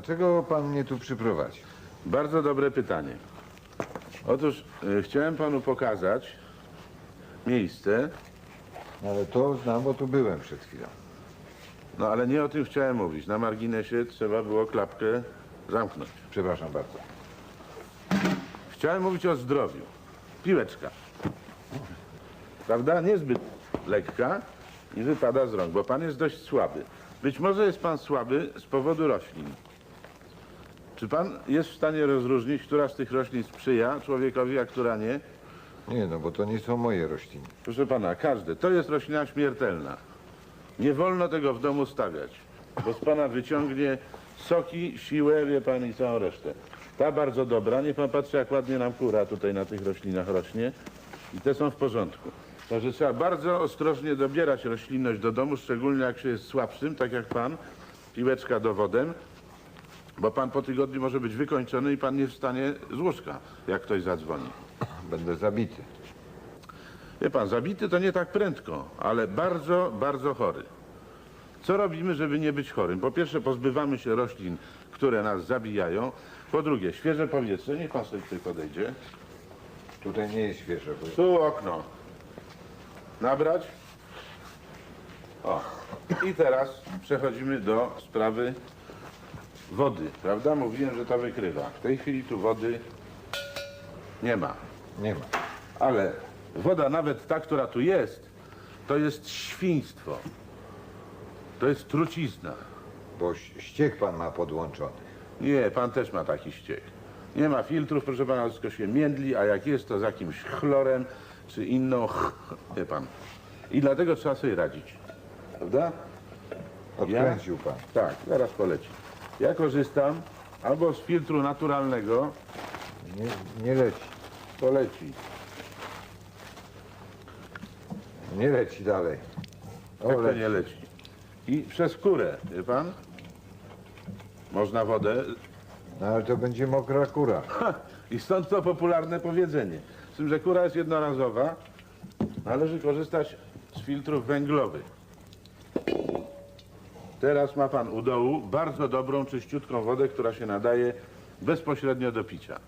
Dlaczego pan mnie tu przyprowadził? Bardzo dobre pytanie. Otóż e, chciałem panu pokazać miejsce, Ale to znam, bo tu byłem przed chwilą. no ale nie o tym chciałem mówić. Na marginesie trzeba było klapkę zamknąć. Przepraszam bardzo. Chciałem mówić o zdrowiu. Piłeczka. Prawda? Niezbyt lekka i wypada z rąk, bo pan jest dość słaby. Być może jest pan słaby z powodu roślin. Czy pan jest w stanie rozróżnić, która z tych roślin sprzyja człowiekowi, a która nie? Nie, no bo to nie są moje rośliny. Proszę pana, każde. To jest roślina śmiertelna. Nie wolno tego w domu stawiać, bo z pana wyciągnie soki, siłę, wie pan, i całą resztę. Ta bardzo dobra. Niech pan patrzy, jak ładnie nam kura tutaj na tych roślinach rośnie. I te są w porządku. Także trzeba bardzo ostrożnie dobierać roślinność do domu, szczególnie jak się jest słabszym, tak jak pan, piłeczka dowodem, bo pan po tygodniu może być wykończony i pan nie wstanie z łóżka, jak ktoś zadzwoni. Będę zabity. Wie pan, zabity to nie tak prędko, ale bardzo, bardzo chory. Co robimy, żeby nie być chorym? Po pierwsze, pozbywamy się roślin, które nas zabijają. Po drugie, świeże powietrze. Niech pan sobie tutaj podejdzie. Tutaj nie jest świeże, bo Tu okno. Nabrać. O. I teraz przechodzimy do sprawy wody, prawda? Mówiłem, że to wykrywa. W tej chwili tu wody nie ma. nie ma. Ale woda, nawet ta, która tu jest, to jest świństwo. To jest trucizna. Bo ściek pan ma podłączony. Nie, pan też ma taki ściek. Nie ma filtrów, proszę pana, wszystko się międli, a jak jest, to z jakimś chlorem czy inną, ch... wie pan. I dlatego trzeba sobie radzić. Prawda? Odkręcił pan. Tak, zaraz poleci. Ja korzystam albo z filtru naturalnego, Nie, nie leci. poleci. Nie leci dalej. O, Jak to leci. nie leci. I przez skórę, wie pan? Można wodę No ale to będzie mokra kura. I stąd to popularne powiedzenie. Z tym, że kura jest jednorazowa, należy korzystać z filtrów węglowych. Teraz ma pan u dołu bardzo dobrą, czyściutką wodę, która się nadaje bezpośrednio do picia.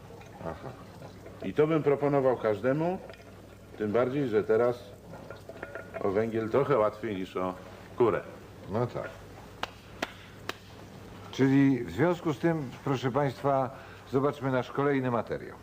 Aha. I to bym proponował każdemu, tym bardziej, że teraz o węgiel trochę łatwiej niż o kurę. No tak. Czyli w związku z tym, proszę państwa, zobaczmy nasz kolejny materiał.